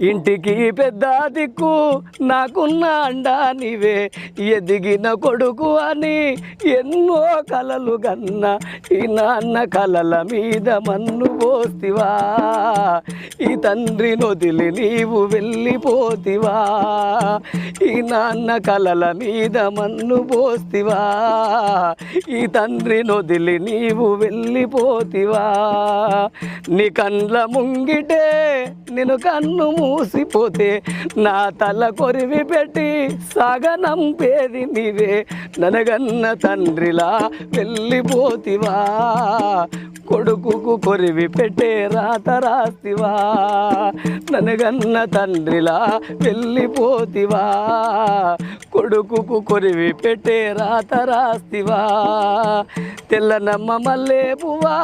ఇంటికి పెద్ద దిక్కు నాకున్న అండా నీవే ఎదిగిన కొడుకు అని ఎన్నో కలలు గన్న ఈ నాన్న కలల మీద మన్ను పోస్తివా. ఈ తండ్రి నొదిలి నీవు వెళ్ళిపోతివా. ఈ నాన్న కలల మీద మన్ను పోస్తివా. ఈ తండ్రి నొదిలి నీవు వెళ్ళిపోతివా. నీ కండ్ల ముంగిటే నేను కన్ను మూసిపోతే నా తల కొరివి పెట్టి సగనంపేది నీవే. ననగన్న తండ్రిలా వెళ్ళిపోతివా. కొడుకుకు కొరివి పెట్టే రాత రాస్తివా. ననగన్న తండ్రిలా వెళ్ళిపోతివా. కొడుకుకు కొరివి పెట్టే రాత రాస్తివా. తెల్లనమ్మ మల్లే పువ్వా.